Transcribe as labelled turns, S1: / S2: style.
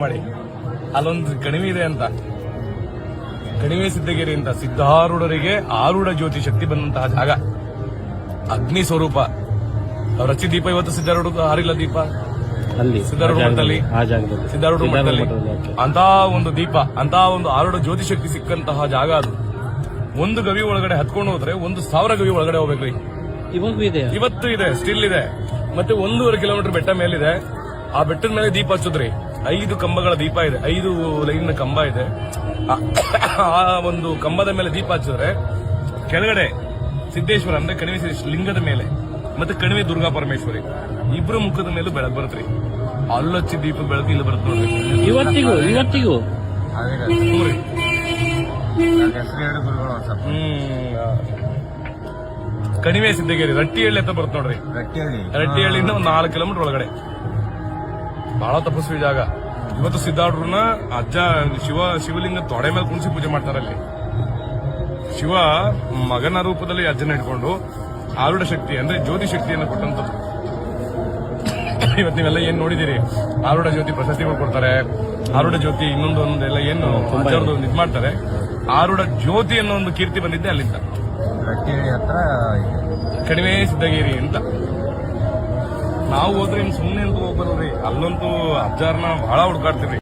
S1: ಮಾಡಿ. ಅಲ್ಲೊಂದು ಕಣಿವೆ ಇದೆ ಅಂತ. ಕಣಿವೆ ಸಿದ್ದಗಿರಿ ಅಂತ. ಸಿದ್ಧಾರೂಢರಿಗೆ ಆರೂಢ ಜ್ಯೋತಿ ಶಕ್ತಿ ಬಂದಂತಹ ಜಾಗ. ಅಗ್ನಿ ಸ್ವರೂಪ. ರಚಿ ದೀಪ ಇವತ್ತು ಸಿದ್ಧಾರೂಢ ಹಾರಿಲ್ಲ ದೀಪ.
S2: ಅಲ್ಲಿ
S1: ಸಿದ್ಧಾರೂಢ ಮಠದಲ್ಲಿ. ಸಿದ್ಧಾರೂಢ ಮಠದಲ್ಲಿ. ಅಂತ ಒಂದು ದೀಪ ಅಂತ ಒಂದು ಆರೂಢ ಜ್ಯೋತಿ ಶಕ್ತಿ ಸಿಕ್ಕಂತಹ ಜಾಗ ಅದು. ಒಂದು ಗವಿ ಒಳಗಡೆ ಹತ್ಕೊಂಡು ಹೋದ್ರೆ ಒಂದು ಸಾವಿರ ಗವಿ ಒಳಗಡೆ ಹೋಗ್ಬೇಕ್ರಿ.
S2: ಇದೆ
S1: ಇವತ್ತು ಇದೆ ಸ್ಟಿಲ್ ಇದೆ. ಮತ್ತೆ ಒಂದೂವರೆ ಕಿಲೋಮೀಟರ್ ಬೆಟ್ಟ ಮೇಲಿದೆ. ಆ ಬೆಟ್ಟದ ಮೇಲೆ ದೀಪ ಹಚ್ಚುದ್ರಿ. ಐದು ಕಂಬಗಳ ದೀಪ ಇದೆ. ಐದು ಲೈನ್ ಕಂಬ ಇದೆ. ಆ- ಒಂದು ಕಂಬದ ಮೇಲೆ ದೀಪ ಹಚ್ಚಿದ್ರೆ ಕೆಳಗಡೆ ಸಿದ್ದೇಶ್ವರ ಅಂದ್ರೆ ಕಣಿವೆ ಲಿಂಗದ ಮೇಲೆ ಮತ್ತೆ ಕಣಿವೆ ದುರ್ಗಾ ಪರಮೇಶ್ವರಿ. ಇಬ್ರು ಮುಖದ ಮೇಲೆ ಬೆಳಕು ಬರುತ್ತೆ ಅಲ್ಲೊಚ್ಚಿ ದೀಪ ಬೆಳಕು ಇಲ್ಲಿ ಬರುತ್ತೆ ನೋಡ್ರಿ.
S2: ಇವತ್ತಿಗೂ ಇವತ್ತಿಗೂ.
S1: ಹ್ಮ್. ಕಣಿವೆ ಸಿದ್ದಗಿರಿ ರಟ್ಟಿಹಳ್ಳಿ ಅಂತ ಬರುತ್ತೆ ನೋಡ್ರಿ.
S3: ರಟ್ಟಿಹಳ್ಳಿ.
S1: ರಟ್ಟಿಹಳ್ಳಿಯಿಂದ ಒಂದು ನಾಲ್ಕು ಕಿಲೋಮೀಟರ್ ಒಳಗಡೆ. ಬಹಳ ತಪಸ್ವಿ ಜಾಗ. ಇವತ್ತು ಸಿದ್ಧಾರ್ಡ್ರನ್ನ ಅಜ್ಜ ಶಿವ ಶಿವಲಿಂಗ ತೊಡೆ ಮೇಲೆ ಕುಣಿಸಿ ಪೂಜೆ ಮಾಡ್ತಾರೆ ಅಲ್ಲಿ. ಶಿವ ಮಗನ ರೂಪದಲ್ಲಿ ಅಜ್ಜನ ಇಟ್ಕೊಂಡು ಆರುಢ ಶಕ್ತಿ ಅಂದ್ರೆ ಜ್ಯೋತಿ ಶಕ್ತಿಯನ್ನು ಕೊಟ್ಟಂತದ್ದು ಇವತ್ತು ನೀವೆಲ್ಲ ಏನ್ ನೋಡಿದಿರಿ ಆರುಢ ಜ್ಯೋತಿ ಪ್ರಶಸ್ತಿಗಳು ಕೊಡ್ತಾರೆ. ಆರುಢ ಜ್ಯೋತಿ ಇನ್ನೊಂದು ಒಂದೆಲ್ಲ ಏನು ಒಂದು ಇದು. ಮಾಡ್ತಾರೆ. ಆರುಢ ಜ್ಯೋತಿ ಅನ್ನೋ ಒಂದು ಕೀರ್ತಿ ಬಂದಿದ್ದೆ ಅಲ್ಲಿಂದ.
S3: ಹತ್ರ ಕಣಿವೆ
S1: ಕಡಿಮೆ ಸಿದ್ದಗಿರಿ ಅಂತ. ನಾವು ಹೋದ್ರೆ ಇನ್ನು ಸುಮ್ಮನೆ ಅಂತೂ ಹೋಗ್ಬರಲ್ರಿ ಅಲ್ಲಂತೂ ಅಜ್ಜಾರ್ನ ಬಹಳ ಹುಡುಕಾಡ್ತೀವಿ